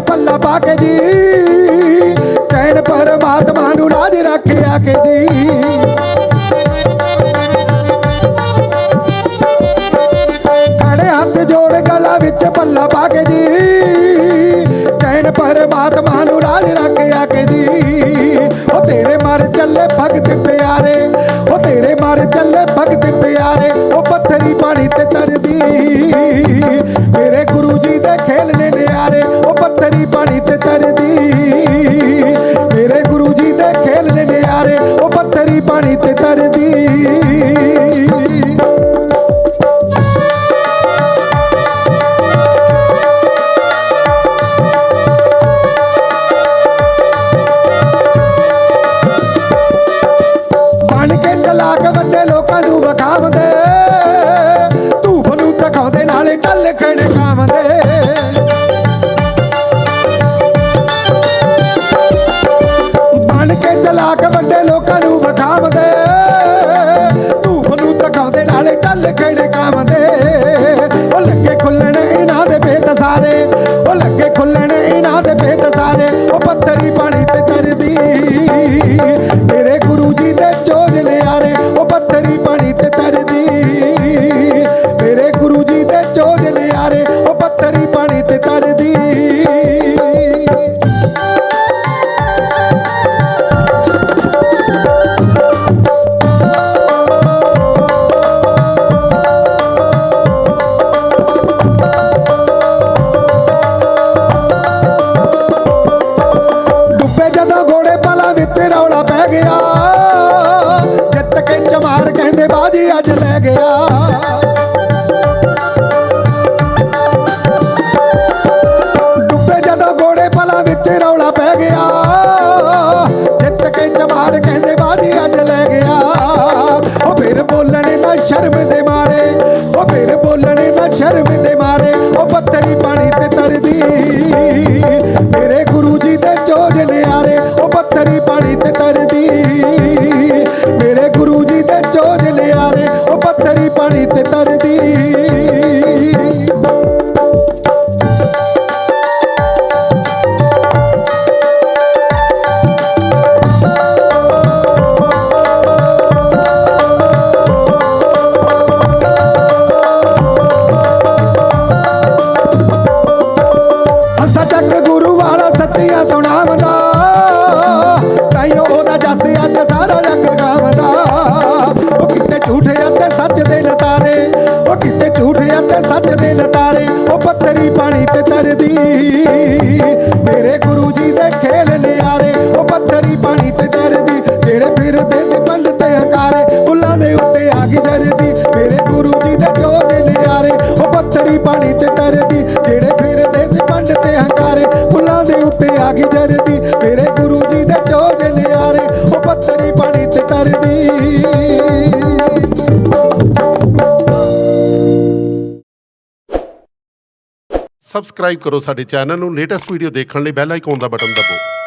ਗਲਾ ਪੱਲਾ ਪਾ ਕੇ ਜੀ। ਕਹਿਣ ਪਰਮਾਤਮਾ ਨੂੰ ਲਾਜ ਰੱਖਿਆ ਕੇ ਜੀ। ਖੜੇ ਹੱਥ ਜੋੜ ਗਲਾ ਵਿੱਚ ਪੱਲਾ ਪਾ ਕੇ ਜੀ। ਕਹਿਣ ਪਰਮਾਤਮਾ ਨੂੰ ਲਾਜ ਰੱਖਿਆ ਕੇ ਜੀ। ਉਹ ਤੇਰੇ ਮਰ ਚੱਲੇ ਭਗਤ ਪਿਆਰੇ। ਉਹ ਤੇਰੇ ਮਰ ਚੱਲੇ ਭਗਤ ਪਿਆਰੇ। ਉਹ ਪੱਥਰੀ ਪਾਣੀ ਤੇ ਤਰਦੀ ਮੇਰੇ ਗੁਰੂ ਜੀ ਦੇ ਖੇਲ ਪਾਣੀ ਤੇ ਤਰਦੀ। ਮੇਰੇ ਗੁਰੂ ਜੀ ਦੇ ਖੇਲ ਨੇ ਨਿਆਰੇ, ਉਹ ਪੱਥਰੀ ਪਾਣੀ ਤੇ ਤਰਦੀ। ਬਣ ਕੇ ਚਲਾ ਕੇ ਵੱਡੇ ਲੋਕਾਂ ਨੂੰ ਵਿਖਾਵਦੇ, ਧੂਫ ਨੂੰ ਦਿਖਾਉਂਦੇ, ਨਾਲੇ ਟੱਲ ਖੇੜੇ ਰੌਲਾ ਗਿਆ। ਜਿੱਤ ਕੇ ਚਮਾਰ ਕਹਿੰਦੇ ਬਾਜੀ ਅੱਜ ਲੈ ਗਿਆ। ਪਾਣੀ ਮੇਰੇ ਗੁਰੂ ਜੀ ਦੇ ਖੇਲ ਨਿਆਰੇ, ਉਹ ਪੱਥਰੀ ਪਾਣੀ ਤੇ ਤਰਦੀ ਜਿਹੜੇ ਫਿਰਦੇ ਤੇ ਪੰਡ ਤੇ ਹਕਾਰੇ, ਫੁੱਲਾਂ ਦੇ ਉੱਤੇ ਆ ਗਈ ਜਰਦੀ। ਮੇਰੇ ਗੁਰੂ ਜੀ ਦੇ ਚੋਜ ਨਿਆਰੇ, ਉਹ ਪੱਥਰੀ ਪਾਣੀ ਤੇ ਤਰਦੀ ਜਿਹੜੇ ਫਿਰਦੇ ਸੀ ਪੰਡ ਤੇ ਹਕਾਰੇ, ਫੁੱਲਾਂ ਦੇ ਉੱਤੇ ਆ ਗਈ ਜਰਦੀ। ਸਬਸਕ੍ਰਾਈਬ ਕਰੋ ਸਾਡੇ ਚੈਨਲ ਨੂੰ। ਲੇਟੈਸਟ ਵੀਡੀਓ ਦੇਖਣ ਲਈ ਬੈਲ ਆਈਕਨ ਦਾ ਬਟਨ ਦਬਾਓ।